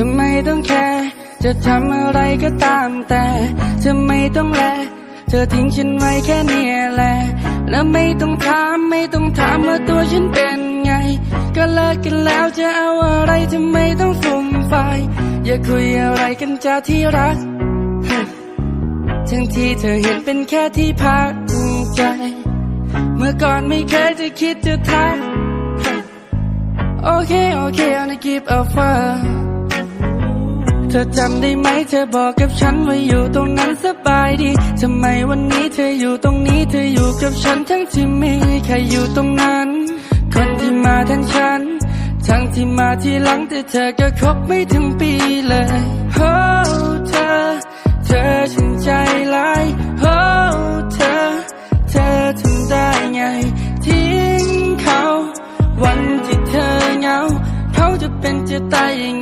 ทำไม่ต้องแคร์จะทำอะไรก็ตามแต่เธอไม่ต้องแล เธอทิ้งฉันไว้แค่เนี้ยแหละ แล้วไม่ต้องถามไม่ต้องถามว่าตัวฉันเป็นไง ก็เลิกกันแล้วจะเอาอะไรทำไมต้องฟุ่มไฟายอย่าคุยอะไรกันจ้าที่รัก ทั้งที่เธอเห็นเป็นแค่ที่พักใจ เมื่อก่อนไม่เคยจะคิดจะทักโอเคโอเค I'll give a fuck เธอจำได้ไหมเธอบอกกับฉันว่าอยู่ตรงนั้นสบายดีทำไมวันนี้เธออยู่ตรงนี้เธออยู่กับฉันทั้งที่ไม่ใครอยู่ตรงนั้น คนที่มาทั้งฉัน ทั้งที่มาที่หลังแต่เธอก็คบไม่ถึงปีเลยโอ้เธอ เธอฉันใจร้ายโอ้เธอ เธอทำได้ไง ทิ้งเขา วันที่เธอเหงา เขาจะเป็นจะตายยัง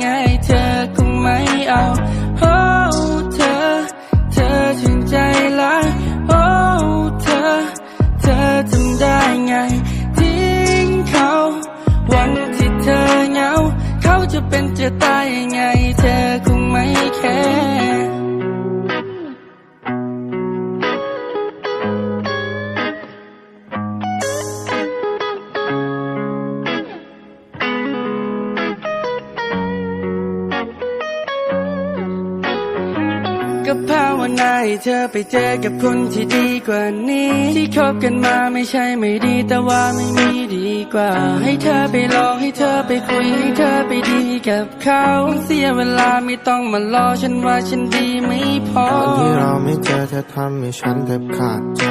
ก็ภาวนาให้เธอไปเจอกับคนที่ดีกว่านี้ ที่คบกันมาไม่ใช่ไม่ดีแต่ว่าไม่มีดีกว่า ให้เธอไปลองให้เธอไปคุยให้เธอไปดีกับเขาเสียเวลาไม่ต้องมารอฉันว่าฉันดีไม่พอวันที่เราไม่เจอเธอทำให้ฉันแทบขาดใจ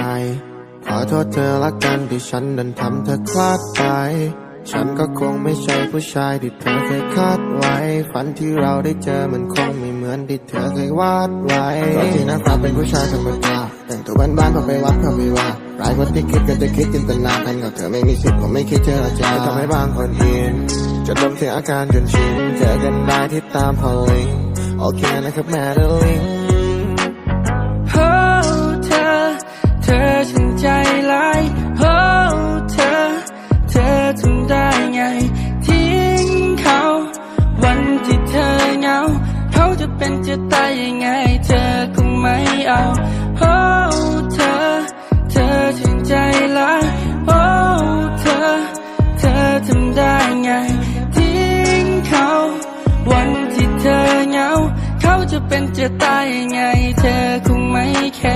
ขอโทษเธอละกันที่ฉันดันทำเธอพลาดไปฉันก็คงไม่ใช่ผู้ชายที่เธอเคยคาดไว้ ฝันที่เราได้เจอมันคงไม่ มือนที่เธอเคยวาดไว้ตอนที่นะครับเป็นผู้ชายธรรมดาแต่งตัวบ้านๆพอไปวัดพอไปว่าหลายคนที่คิดก็จะคิดจินตนาการกับเธอไม่มีสิทธิ์ผมไม่คิดเจอจะทำให้บางคนอินจะลมเสียอาการจนชินเจอกันได้ที่ตามพอลิงโอเคนะครับแม่เดลิง จะเป็นจะตายยังไง เธอคงไม่เอาโอ้เธอ เธอถึงใจร้ายโอ้เธอ เธอทำได้ไง ทิ้งเขา วันที่เธอเหงา เขาจะเป็นจะตายยังไง เธอคงไม่แคร์